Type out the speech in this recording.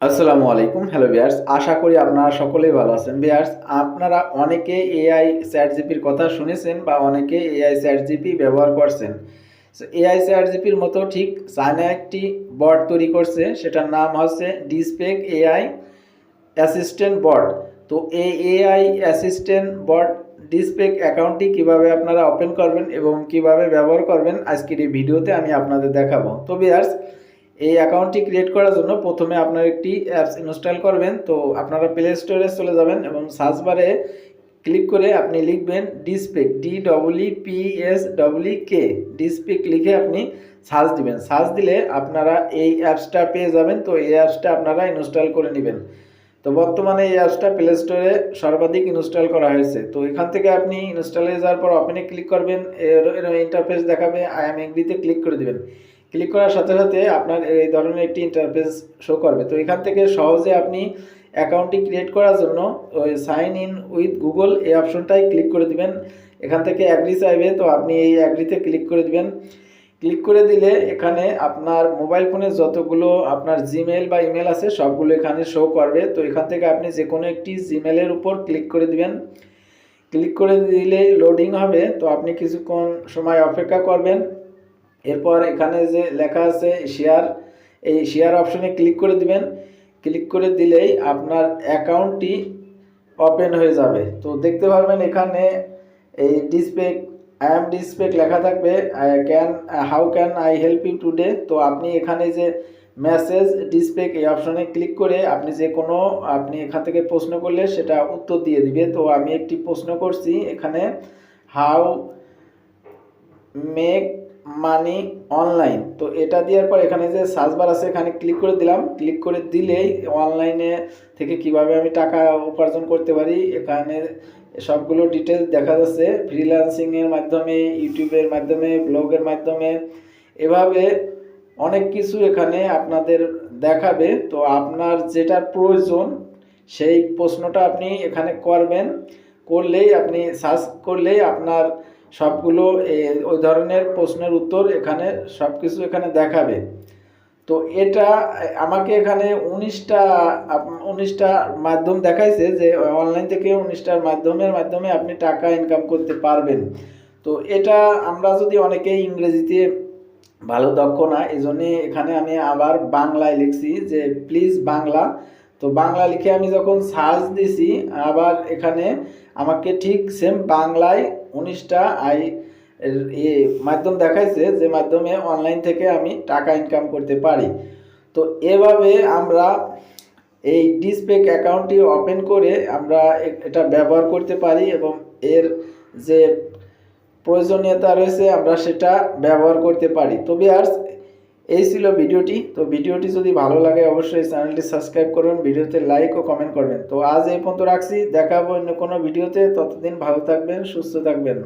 আসসালামু আলাইকুম হ্যালো বিয়ার্স আশা করি আপনারা সকলেই ভালো আছেন। বিয়ার্স আপনারা অনেকে এআই চ্যাট জিপির কথা শুনেছেন বা অনেকে এআই চ্যাট জিপি ব্যবহার করছেন। এআই চ্যাট জিপির মতো ঠিক চায়না একটি বট তৈরি করছে, সেটার নাম হচ্ছে ডিসপেক এআই অ্যাসিস্ট্যান্ট বট তো এই এআই অ্যাসিস্ট্যান্ট বট ডিসপেক অ্যাকাউন্টটি কীভাবে আপনারা ওপেন করবেন এবং কীভাবে ব্যবহার করবেন, আজকের এই ভিডিওতে আমি আপনাদের দেখাবো। তো বিয়ার্স এই অ্যাকাউন্টটি ক্রিয়েট করার জন্য প্রথমে আপনার একটি অ্যাপস ইনস্টল করবেন। তো আপনারা প্লে স্টোরে চলে যাবেন এবং সার্চ বারে ক্লিক করে আপনি লিখবেন ডিসপেক D W P S W K ডিসপেক লিখে আপনি সার্চ দিবেন। সার্চ দিলে আপনারা এই অ্যাপসটা পেয়ে যাবেন। তো এই অ্যাপসটা আপনারা ইনস্টল করে নেবেন। তো বর্তমানে এই অ্যাপসটা প্লে স্টোরে সর্বাধিক ইনস্টল করা হয়েছে। তো এখান থেকে আপনি ইনস্টল যাওয়ার পর ওপেনে ক্লিক করবেন। এর ইন্টারফেস দেখাবে। আই এম এগ্রিতে ক্লিক করে দিবেন। ক্লিক করার সাথে সাথে আপনার এই ধরনের একটি ইন্টারফেস শো করবে। তো এখান থেকে সহজে আপনি অ্যাকাউন্টটি ক্রিয়েট করার জন্য ওই সাইন ইন উইথ গুগল এই অপশনটাই ক্লিক করে দিবেন। এখান থেকে অ্যাগ্রি চাইবে, তো আপনি এই অ্যাগ্রিতে ক্লিক করে দিবেন। ক্লিক করে দিলে এখানে আপনার মোবাইল ফোনে যতগুলো আপনার জিমেল বা ইমেল আছে, সবগুলো এখানে শো করবে। তো এখান থেকে আপনি যে কোনো একটি জিমেলের উপর ক্লিক করে দিবেন। ক্লিক করে দিলে লোডিং হবে, তো আপনি কিছুক্ষণ সময় অপেক্ষা করবেন। এরপর এখানে যে লেখা আছে শেয়ার এই শেয়ার অপশনে ক্লিক করে দিবেন। ক্লিক করে দিলেই আপনার অ্যাকাউন্টটি ওপেন হয়ে যাবে। তো দেখতে পারবেন এখানে এই ডিসপ্লে আই এম ডিসপ্লে লেখা থাকবে। Can how can I help you today তো আপনি এখানে যে মেসেজ ডিসপ্লে এই অপশনে ক্লিক করে আপনি যে কোনো, আপনি এখান থেকে প্রশ্ন করলে সেটা উত্তর দিয়ে দিবে। তো আমি একটি প্রশ্ন করছি এখানে হাউ মেক মানি অনলাইন তো এটা দেওয়ার পর এখানে যে সার্চ বার আছে, এখানে ক্লিক করে দিলাম। ক্লিক করে দিলেই অনলাইনে থেকে কীভাবে আমি টাকা উপার্জন করতে পারি, এখানে সবগুলো ডিটেলস দেখা যাচ্ছে। ফ্রিল্যান্সিংয়ের মাধ্যমে ইউটিউবের মাধ্যমে ব্লগের মাধ্যমে। এভাবে অনেক কিছু এখানে আপনাদের দেখাবে। তো আপনার যেটা প্রয়োজন, সেই প্রশ্নটা আপনি এখানে করবেন। করলেই আপনি সার্চ করলেই আপনার সবগুলো ওই ধরনের প্রশ্নের উত্তর এখানে সব কিছু এখানে দেখাবে। তো এটা, আমাকে এখানে উনিশটা উনিশটা মাধ্যম দেখাইছে যে, অনলাইন থেকে উনিশটার মাধ্যমের মাধ্যমে আপনি টাকা ইনকাম করতে পারবেন। তো এটা আমরা যদি অনেকেই ইংরেজিতে ভালো দক্ষ না এই জন্যে এখানে আমি আবার বাংলায় লিখছি যে, প্লিজ বাংলা। তো বাংলা লিখে আমি যখন সার্চ দিছি, আবার এখানে আমাকে ঠিক সেম বাংলায় উনিশটা আই এ মাধ্যম দেখাইছে যে মাধ্যমে অনলাইন থেকে আমি টাকা ইনকাম করতে পারি। তো এভাবে আমরা এই ডিসপেক অ্যাকাউন্টটি ওপেন করে আমরা এটা ব্যবহার করতে পারি এবং এর যে প্রয়োজনীয়তা রয়েছে আমরা সেটা ব্যবহার করতে পারি। তো বিয়ার্স এই ছিল ভিডিওটি। তো ভিডিওটি যদি ভালো লাগে, অবশ্যই চ্যানেলটি সাবস্ক্রাইব করবেন ভিডিওতে লাইক ও কমেন্ট করবেন। তো আজ এই পর্যন্ত রাখছি। দেখাবো অন্য কোনো ভিডিওতে। ততদিন ভালো থাকবেন, সুস্থ থাকবেন।